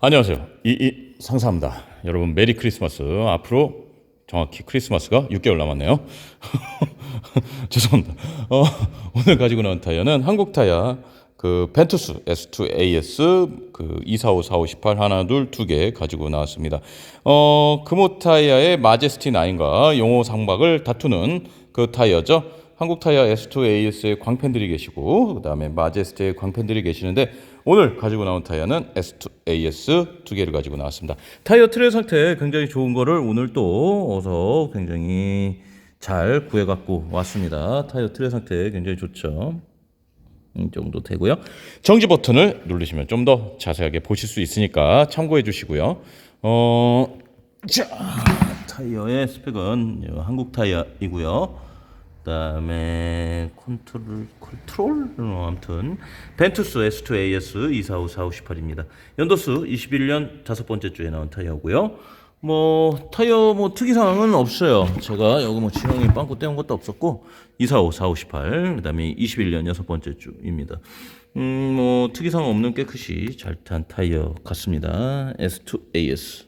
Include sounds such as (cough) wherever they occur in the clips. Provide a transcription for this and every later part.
안녕하세요. 이 이 상사입니다. 여러분 메리 크리스마스. 앞으로 정확히 크리스마스가 6개월 남았네요. (laughs) 죄송합니다. 어, 오늘 가지고 나온 타이어는 한국 타이어 그 벤투스 S2 AS 그 245, 4518 하나 둘 두 개 가지고 나왔습니다. 어, 금호 타이어의 마제스티 9과 용호 상박을 다투는 그 타이어죠. 한국 타이어 S2 AS의 광팬들이 계시고 그다음에 마제스티의 광팬들이 계시는데 오늘 가지고 나온 타이어는 S2 AS 두 개를 가지고 나왔습니다. 타이어 트레 상태 굉장히 좋은 거를 오늘 또 어서 굉장히 잘 구해 갖고 왔습니다. 타이어 트레 상태 굉장히 좋죠. 이 정도 되고요. 정지 버튼을 누르시면 좀 더 자세하게 보실 수 있으니까 참고해 주시고요. 어, 자, 타이어의 스펙은 한국 타이어이고요. 그다음에 컨트롤 컨트롤 어, 아무튼 벤투스 S2 AS 245458입니다. 연도수 21년 다섯 번째 주에 나온 타이어고요. 뭐 타이어 뭐 특이 사항은 없어요. 제가 여기 뭐 지렁이 빵꾸 떼온 것도 없었고 245 4558 그다음에 21년 여섯 번째 주입니다. 음 뭐 특이 사항 없는 깨끗이 잘 탄 타이어 같습니다. S2 AS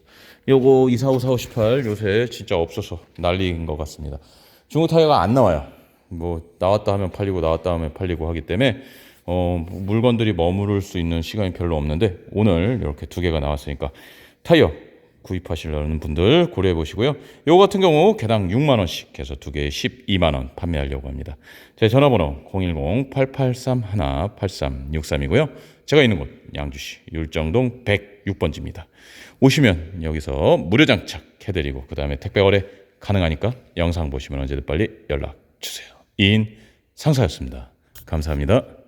요거 245 4558 요새 진짜 없어서 난리인 것 같습니다. 중국 타이어가 안 나와요. 뭐 나왔다 하면 팔리고 나왔다 하면 팔리고 하기 때문에 어, 물건들이 머무를 수 있는 시간이 별로 없는데 오늘 이렇게 두 개가 나왔으니까 타이어 구입하시려는 분들 고려해 보시고요. 요거 같은 경우 개당 6만 원씩 해서 두 개에 12만 원 판매하려고 합니다. 제 전화번호 010-8831-8363이고요. 제가 있는 곳 양주시 율정동 106번지입니다. 오시면 여기서 무료 장착 해드리고 그 다음에 택배 거래 가능하니까 영상 보시면 언제든 빨리 연락 주세요. 이인 상사였습니다. 감사합니다.